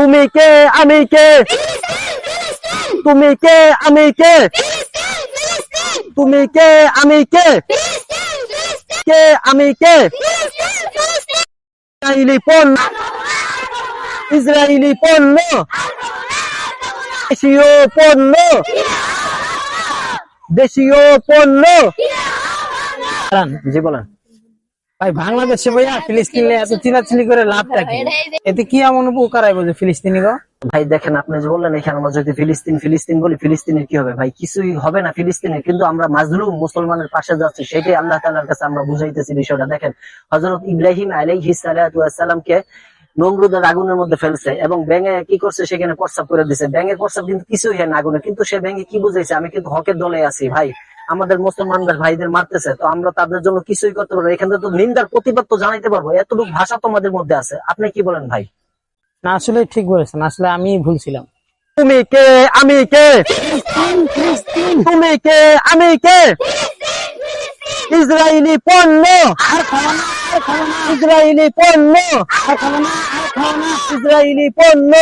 তুমি কে? আমি কে? তুমি কে? আমি কে? তুমি কে? আমি কে? কে? আমি কে? ইসরায়েলি পণ্য! ইসরায়েলি পণ্য! দেশীয় পণ্য! দেশীয় পণ্য! জি বলেন। ভাই বাংলাদেশে ভাইয়া ফিলিস্তিনে এত চিলাচিলি করে লাভটা কি? এতে কি এমন উপকার আইব যে ফিলিস্তিনি গো? ভাই দেখেন আপনি যে বললেন এখানে আমরা যদি ফিলিস্তিন ফিলিস্তিন বলি ফিলিস্তিনের কি হবে? ভাই কিছুই হবে না ফিলিস্তিনের কিন্তু আমরা মাজলুম মুসলমানের পাশে যাচ্ছি সেটাই আল্লাহ তাআলার কাছে আমরা বুঝাইতেছি বিষয়টা। দেখেন হযরত ইব্রাহিম আলাইহিস সালাতু ওয়াস সালামকে নমরুদের আগুনের মধ্যে ফেলছে এবং ব্যাঙে কি করছে সেখানে প্রস্তাব করে দিছে। ব্যাঙের প্রস্তাব কিন্তু কিছুই হয় না আগুনে কিন্তু সে ব্যাঙে কি বুঝাইছে? আমি কিন্তু হকের দলে আছি ভাই। আমাদের মুসলমানদের ভাইদের মারতেছে তো আমরা তাদের জন্য কিছুই করতে পারব এখানে তো নিন্দার প্রতিবাদ তো জানাইতে পারব। এতটুকু ভাষা তোমাদের মধ্যে আছে। আপনি কি বলেন ভাই? না আসলে ঠিক বলেছেন। আসলে আমি ভুলছিলাম তুমি কে? আমি কে? তুমি কে? আমি কে? ইসরায়েলি পণ্য! ইসরায়েলি পণ্য! ইসরায়েলি পণ্য!